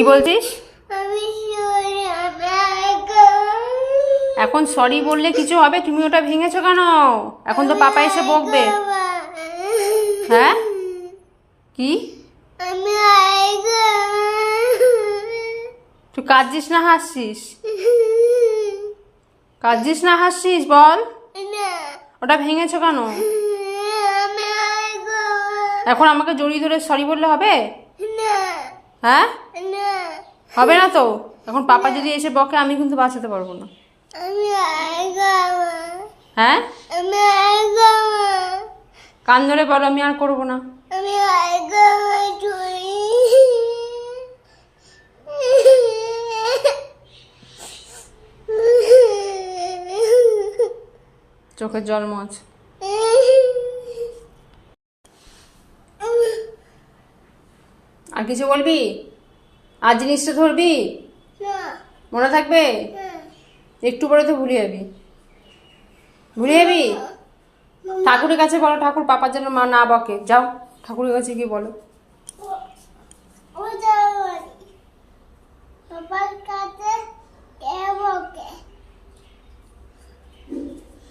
কি বলছিস? এখন সরি বললে কিছু হবে? তুমি ওটা ভেঙেছো কেন? এখন তো পাপা এসে বকবে। হ্যাঁ? কি? তুই কাঁদছিস না হাসছিস? কাঁদছিস না হাসছিস? বল। ওটা ভেঙেছো কেন? এখন আমাকে জড়িয়ে ধরে সরি বললে হবে? না। হ্যাঁ? হবে না তো? এখন পাপা যদি এসে বকে আমি কিন্তু বাঁচাতে পারব না। হ্যাঁ? কান ধরে বলো আমি আর করব না। চোখের জল মোচ আর কিছু বলবি? আর জিনিসটা ধরবি? মনে থাকবে? একটু পরে তো ভুলে যাবি। ভুলে যাবি? ঠাকুরের কাছে বলো ঠাকুর পাপার জন্য মা না বকে। যাও ঠাকুরের কাছে গিয়ে বলো।